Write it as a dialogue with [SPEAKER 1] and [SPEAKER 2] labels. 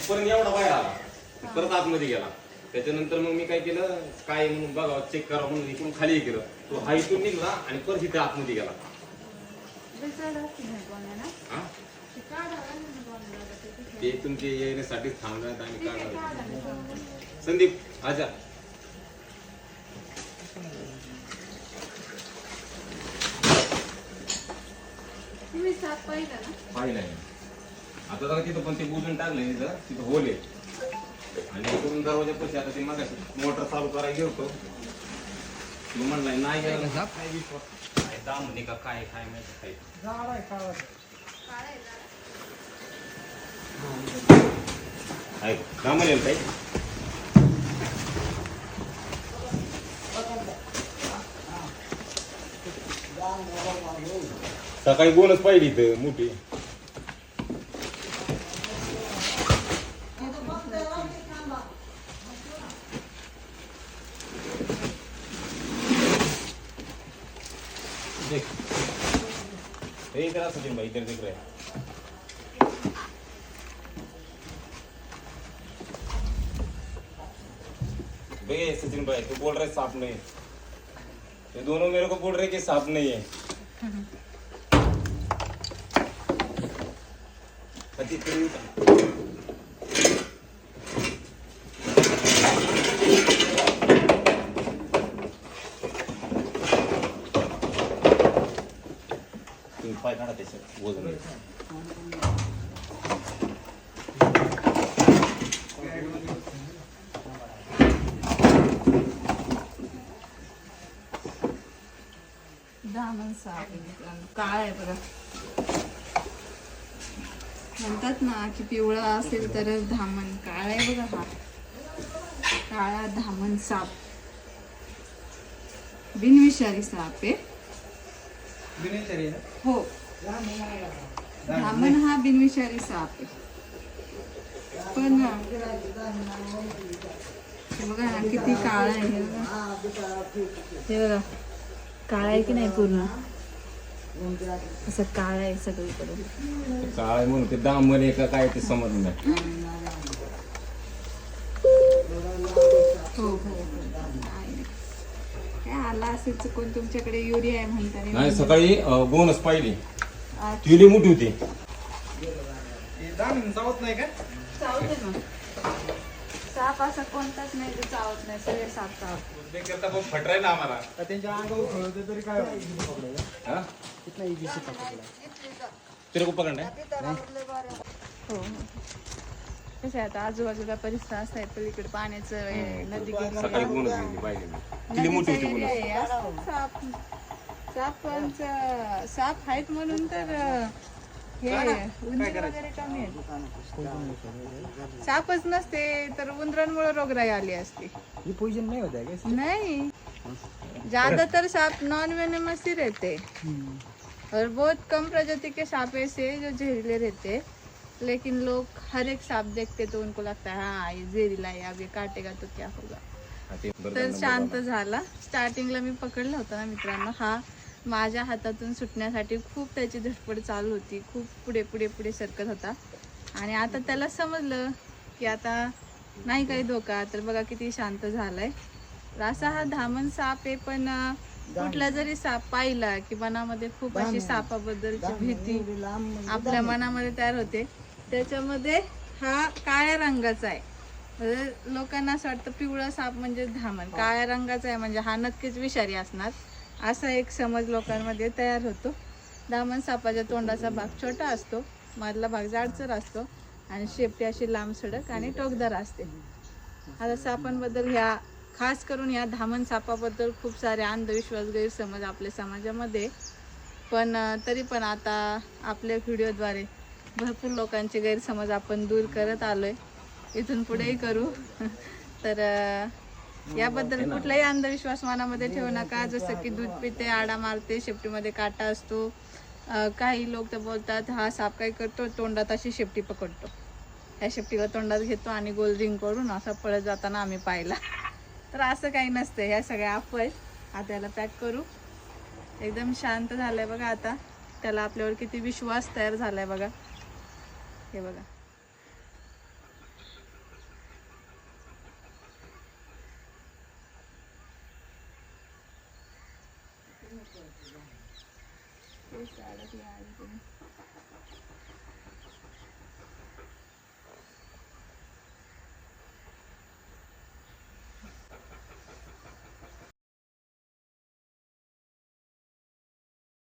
[SPEAKER 1] तिथपर्यंत एवढा बाहेर आला. परत आतमध्ये गेला. त्याच्यानंतर मग मी काय केलं? काय म्हणून बघा चेक करा म्हणून इकडून खाली हे केलं. तो हा इथून निघला आणि परत इथे आतमध्ये गेला. हा? ते तुमचे येण्यासाठीच थांबल्यात आणि काय संदीप आजा
[SPEAKER 2] पाहिला ना?
[SPEAKER 1] पाहिलं आहे. आता जरा तिथं पण ते बुजून टाकलं तिथं तिथं होल आहे. आणि इकडून दरवाजा पैसे आता ते मागाशी मोटर चालू करायला गेलो तू म्हणलाय नाही गेला काय विश्वास. काय दाम म्हणे का काय काय माहिती काय
[SPEAKER 2] काळा आहे जरा.
[SPEAKER 1] आहे. का म्हणेल काही सकाळी बोनस पाहिजे इथं मोठी. हे। इधर सचिन भाई इधर रहे भैया सचिन भाई तू बोल रहे सांप नहीं ये दोनों मेरे को बोल रहे कि सांप नहीं है अति काढा त्याच्यात वजन
[SPEAKER 2] साप आहे मित्रांनो. काळा आहे बघा म्हणतात ना की पिवळा असेल तर धामण काळा आहे बघा हा. काळा धामण साप. बिनविषारी साप आहे? हो. धामण हा बिनविषारी साप आहे पण बघा ना किती काळा आहे हे बघा काळा आहे की नाही पूर्ण असं काळा आहे सगळीकडे
[SPEAKER 1] काय म्हणून ते दामन आहे का काय ते समज नाही
[SPEAKER 2] हो हो हो. आहे. काय आला असेल चुकून तुमच्याकडे युरिया आहे म्हणताना
[SPEAKER 1] नाही सकाळी बोनस पाहिली. ती लई मोठी होती.
[SPEAKER 3] चावत नाही का?
[SPEAKER 2] चावते ना. साप असा कोणताच नाही चावत नाही सगळे साप चावत.
[SPEAKER 1] ते करता पण फटराय ना आम्हाला.
[SPEAKER 3] त्यांच्या अंगावर खेळवते तरी काय
[SPEAKER 1] हा?
[SPEAKER 3] कितना इजी से पकडला
[SPEAKER 1] तेरे को पकडणार आहे?
[SPEAKER 2] हो. हो कसं आहे आता आजूबाजूला परिसर असा आहे पलीकडे पाण्याचं हे, नदी
[SPEAKER 1] सकाळी
[SPEAKER 2] गेली
[SPEAKER 1] गेली. मी. मोठी होती
[SPEAKER 2] साप. सापांचं साप आहेत म्हणून तर हे उंदीर वगैरे कमी आहेत. सापच नसते तर उंदरांमुळे रोगराई आली असती.
[SPEAKER 3] ये पोइजन नहीं होता है क्या
[SPEAKER 2] नहीं. ज्यादातर सांप नॉन वेनेमस ही रहते. और बहुत कम प्रजाति के सांप ऐसे हैं जो जहरीले रहते हैं. लेकिन लोग हर एक सांप देखते तो उनको लगता है हाँ ये जहरीला है अब ये काटेगा तो क्या होगा?
[SPEAKER 1] हा,
[SPEAKER 2] तर शांत झाला. स्टार्टिंगला मी पकडला होता ना मित्रांनो. हा माझ्या हातातून सुटण्यासाठी खूप त्याची धडपड चालू होती. खूप पुढे पुढे पुढे सरकत होता. आणि आता त्याला समजलं की आता नाही काही धोका. तर बघा किती शांत झालाय. तर असा हा धामण साप आहे पण कुठला जरी साप पाहिला की मनामध्ये खूप अशी सापाबद्दलची भीती आपल्या मनामध्ये तयार होते. त्याच्यामध्ये हा काळ्या रंगाचा आहे. म्हणजे लोकांना असं वाटतं पिवळा साप म्हणजे धामण. काळ्या रंगाचा आहे म्हणजे हा नक्कीच विषारी असणार. असा एक समज लोकांमध्ये तयार होतो. दामन सापाच्या तोंडाचा भाग छोटा असतो मधला भाग जाडसर असतो आणि शेपटी अशी लांब सडक आणि टोकदार असते. आता सापांबद्दल ह्या खास करून या धामण सापाबद्दल खूप सारे अंधविश्वास गैरसमज आपल्या समाजामध्ये. पण तरी पण आता आपल्या व्हिडिओद्वारे भरपूर लोकांचे गैरसमज आपण दूर करत आलो आहे इथून पुढेही करू. तर याबद्दल कुठलाही अंधविश्वास मनामध्ये ठेवू नका. जसं की दूध पिते आडा मारते शेपटीमध्ये काटा असतो. काही लोक तर बोलतात हा साप काय करतो? तोंडात अशी शेपटी पकडतो. या शेपटीला तोंडात घेतो आणि गोल रिंग करून असा पळत जाताना आम्ही पाहिला. तर असं काही नसतं. ह्या सगळ्या अफवा आहेत आता याला पॅक करू. एकदम शांत झालंय बघा आता. त्याला आपल्यावर किती विश्वास तयार झालाय बघा. हे बघा. तेच अडकले आणि